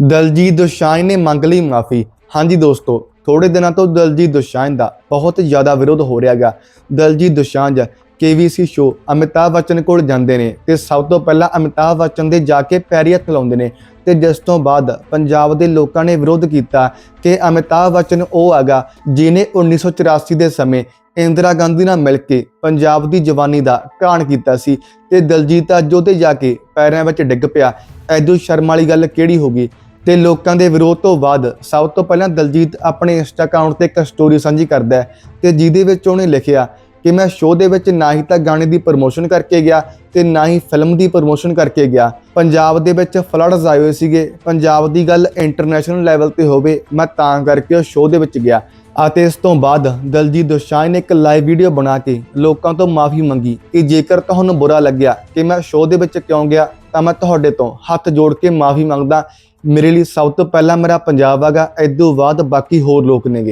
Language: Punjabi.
ਦਲਜੀਤ ਦੋਸਾਂਝ ਨੇ ਮੰਗ ਲਈ ਮਾਫੀ। ਹਾਂਜੀ ਦੋਸਤੋ ਥੋੜੇ ਦਿਨਾਂ ਤੋਂ ਦਲਜੀਤ ਦੋਸਾਂਝ ਦਾ ਬਹੁਤ ਜ਼ਿਆਦਾ ਵਿਰੋਧ ਹੋ ਰਿਹਾ ਹੈਗਾ। ਦਲਜੀਤ ਦੋਸਾਂਝ ਕੇਵੀਸੀ ਸ਼ੋ ਅਮਿਤਾਭ ਬੱਚਨ ਕੋਲ ਜਾਂਦੇ ਨੇ ਤੇ ਸਭ ਤੋਂ ਪਹਿਲਾਂ ਅਮਿਤਾਭ ਬੱਚਨ ਦੇ ਜਾ ਕੇ ਪੈਰੀ ਹੱਥ ਲਾਉਂਦੇ ਨੇ ਤੇ ਜਿਸ ਤੋਂ ਬਾਅਦ ਪੰਜਾਬ ਦੇ ਲੋਕਾਂ ਨੇ ਵਿਰੋਧ ਕੀਤਾ ਕਿ ਅਮਿਤਾਭ ਬੱਚਨ ਉਹ ਹੈਗਾ ਜਿਨੇ 1984 ਦੇ ਸਮੇਂ ਇੰਦਰਾ ਗਾਂਧੀ ਨਾਲ ਮਿਲ ਕੇ ਪੰਜਾਬ ਦੀ ਜਵਾਨੀ ਦਾ ਕਾਣ ਕੀਤਾ ਸੀ ਤੇ ਦਲਜੀਤ ਅੱਜ ਉਹਦੇ ਜਾ ਕੇ ਪੈਰਾਂ ਵਿੱਚ ਡਿੱਗ ਪਿਆ। ਐਦੂ ਸ਼ਰਮ ਵਾਲੀ ਗੱਲ ਕਿਹੜੀ ਹੋ ਗਈ? ਤੇ ਲੋਕਾਂ ਦੇ ਵਿਰੋਧ ਤੋਂ ਬਾਅਦ ਸਭ ਤੋਂ ਪਹਿਲਾਂ ਦਲਜੀਤ ਆਪਣੇ ਇੰਸਟਾ ਅਕਾਊਂਟ ਤੇ ਇੱਕ ਸਟੋਰੀ ਸਾਂਝੀ ਕਰਦਾ ਹੈ ਤੇ ਜਿਹਦੇ ਵਿੱਚ ਉਹਨੇ ਲਿਖਿਆ ਕਿ ਮੈਂ ਸ਼ੋਅ ਦੇ ਵਿੱਚ ਨਾ ਹੀ ਤਾਂ ਗਾਣੇ ਦੀ ਪ੍ਰਮੋਸ਼ਨ ਕਰਕੇ ਗਿਆ ਤੇ ਨਾ ਹੀ ਫਿਲਮ ਦੀ ਪ੍ਰਮੋਸ਼ਨ ਕਰਕੇ ਗਿਆ। ਪੰਜਾਬ ਦੇ ਵਿੱਚ ਫਲੱਡਸ ਆਏ ਹੋਏ ਸੀਗੇ। ਪੰਜਾਬ ਦੀ ਗੱਲ ਇੰਟਰਨੈਸ਼ਨਲ ਲੈਵਲ ਤੇ ਹੋਵੇ, ਮੈਂ ਤਾਂ ਕਰਕੇ ਉਹ ਸ਼ੋਅ ਦੇ ਵਿੱਚ ਗਿਆ। ਅਤੇ ਇਸ ਤੋਂ ਬਾਅਦ ਦਲਜੀਤ ਦੋਸਾਂਝ ਨੇ ਇੱਕ ਲਾਈਵ ਵੀਡੀਓ ਬਣਾ ਕੇ ਲੋਕਾਂ ਤੋਂ ਮਾਫੀ ਮੰਗੀ ਕਿ ਜੇਕਰ ਤੁਹਾਨੂੰ ਬੁਰਾ ਲੱਗਿਆ ਕਿ ਮੈਂ ਸ਼ੋਅ ਦੇ ਵਿੱਚ ਕਿਉਂ ਗਿਆ, ਤਾਂ ਮੈਂ ਤੁਹਾਡੇ ਤੋਂ ਹੱਥ ਜੋੜ ਕੇ ਮਾਫੀ ਮੰਗਦਾ ਮੇਰੇ ਲਈ ਸਭ ਤੋਂ ਪਹਿਲਾਂ ਮੇਰਾ ਪੰਜਾਬ ਹੈਗਾ ਇਦੋਂ ਬਾਅਦ ਬਾਕੀ ਹੋਰ ਲੋਕ ਨੇਗੇ।